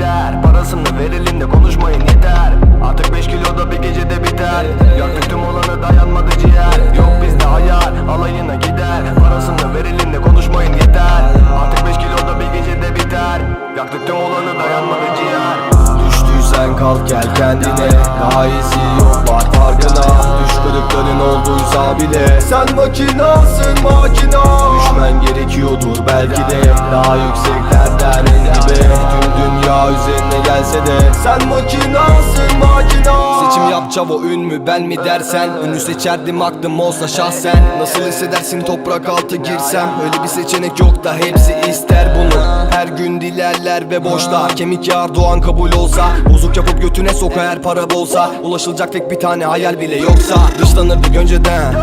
gider. Parasını verelim de konuşmayın yeter. Artık 5 kilo da bir gecede biter. Yaktık tüm olanı dayanmadı bile. Sen makinasın makina. Düşmen gerekiyordur belki de. Daha yükseklerden en dibe. Tüm dünya üzerine gelse de. Sen makinasın makina. Seçim yap çavo ün mü ben mi dersen? Ünlü seçerdim aklım olsa şahsen. Nasıl hissedersin toprak altı girsem? Öyle bir seçenek yok da hepsi ister bunu. Her gün dilerler ve boşlar. Kemik yağar doğan kabul olsa. Bozuk yapıp götüne soka her para bolsa. Ulaşılacak tek bir tane hayal bile yoksa. Dışlanırdık önceden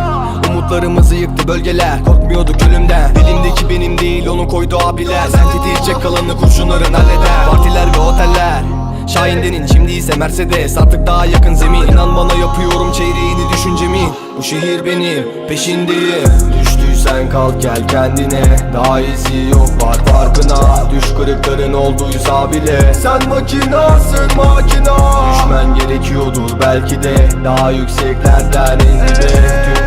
Umutlarımızı yıktı bölgeler. Korkmuyorduk ölümden. Dilimdeki benim değil onu koydu abiler. Sen tetiğecek kalanı kurşunların halleder. Partiler ve oteller. Şahindenin şimdi ise Mercedes. Artık daha yakın zemin. İnan bana yapıyorum çeyreğini düşüncemi. Bu şehir benim peşindeyim. Düştüysen kalk gel kendine. Daha iyisi yok var farkına. Düş kırıkların olduysa bile. Sen makinasın makina. Düşmen gerekiyordur belki de. Daha yükseklerden en dibe Tüm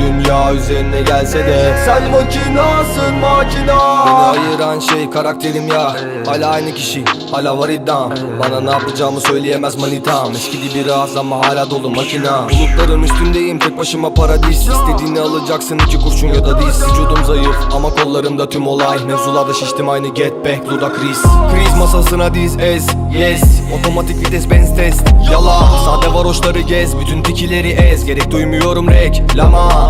dünya üzerine gelse de. Sen makinasın makina. Beni ayıran şey karakterim ya. Hala aynı kişi hala var iddiam. Bana ne yapacağımı söyleyemez manitam. Eskidi biraz ama hala dolu makina. Bulutların üstündeyim tek başıma paradis. İstediğini alacaksın iki kurşun ya da diz. Vücudum zayıf ama kollarımda tüm olay. Mevzularda şiştim aynı get back ludacris Kriz. Masasına diz ez yes. Otomatik vites benz test. Yala sade varoşları gez. Bütün tikileri ez. Gerek duymuyorum reklama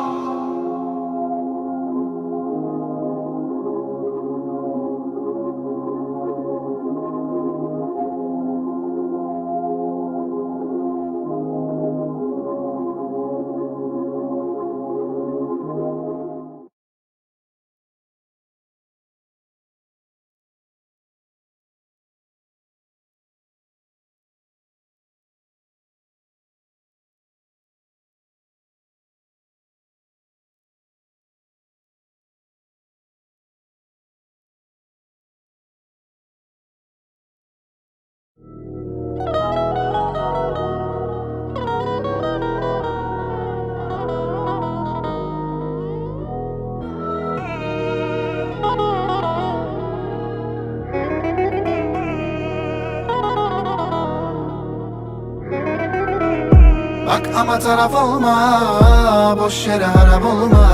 Bak ama taraf olma Boş yere harap olma.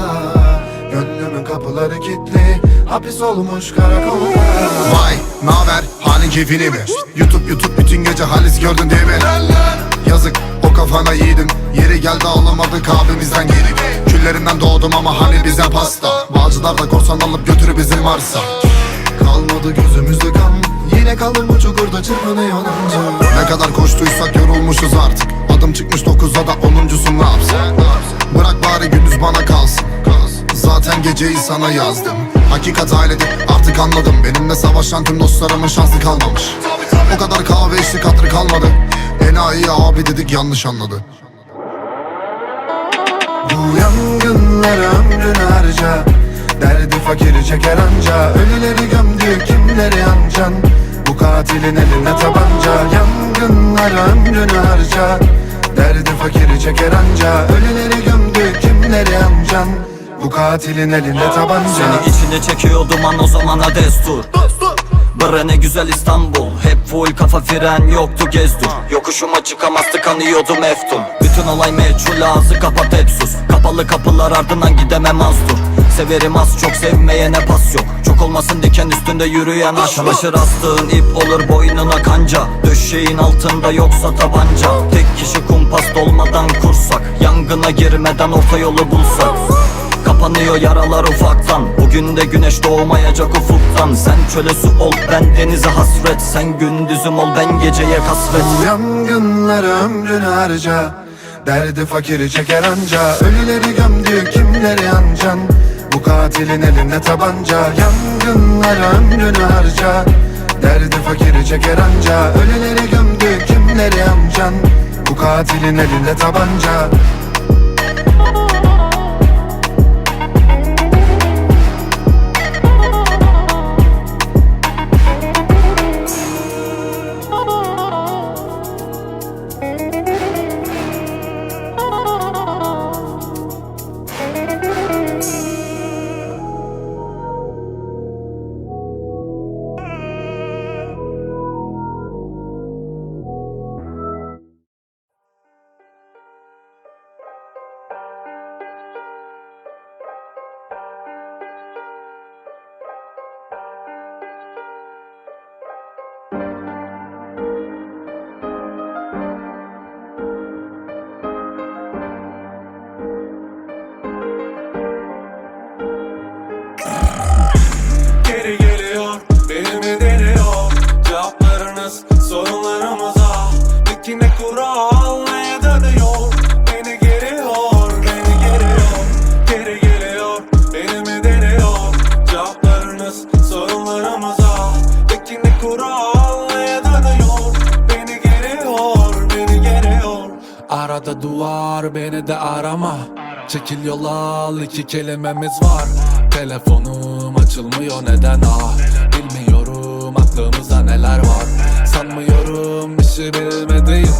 Gönlümün kapıları kilitli Hapis olmuş karakolda Vay naber? Halin keyfini mi? YouTube YouTube bütün gece halis gördün değil mi? Yazık o kafana yiğidin. Yeri geldi ağlamadık abimizden geri. Küllerinden doğdum ama hani bize pasta. Bağcılar da korsan alıp götürü bizim varsa Kalmadı gözümüzde kan Yine kaldım bu çukurda çırpınıyor. Onunca Ne kadar koştuysak yorulmuşuz artık Adım çıkmış dokuzda da onuncusun ne yapsın? Bırak bari gündüz bana kalsın. Zaten geceyi sana yazdım. Hakikat ailedir artık anladım. Benimle savaşan tüm dostlarımın şansı kalmamış. O kadar kahve içtik hatırı kalmadı. Enayi abi dedik yanlış anladı. Bu yangınlara ömrünü harca. Derdi fakiri çeker anca. Ölüleri gömdü kimleri ancan? Bu katilin eline tabanca. Yangınlara ömrünü harca Derdi fakiri çeker anca. Ölüleri gömdü kimleri ancan Bu katilin eline tabanca. Seni içine çekiyor duman o zamana destur. Bre ne güzel İstanbul. Hep full kafa fren yoktu gezdur Yokuşuma çıkamazdı kanıyordum eftun Bütün olay meçhul ağzı kapat hep sus. Kapalı kapılar ardından gidemem az dur. Severim az çok sevmeyene pas yok. Çok olmasın diken üstünde yürüyen aşk. Çamaşır astığın ip olur boynuna kanca. Döşeğin altında yoksa tabanca. Tek kişi kumpas dolmadan kursak Yangına girmeden orta yolu bulsak. Kapanıyor yaralar ufaktan Bugün de güneş doğmayacak ufuktan. Sen çöle su ol ben denize hasret. Sen gündüzüm ol ben geceye kasvet. Bu yangınlara ömrünü harca Derdi fakiri çeker anca. Ölüleri gömdü kimleri yancan Bu katilin elinde tabanca. Yangınlara ömrünü harca Derdi fakiri çeker anca. Ölüleri gömdü kimleri katilin elinde tabanca Arada duvar beni de arama. Çekil yola al iki kelimemiz var. Telefonum açılmıyor neden ah? Bilmiyorum aklımızda neler var. Sanmıyorum işi bilmediğim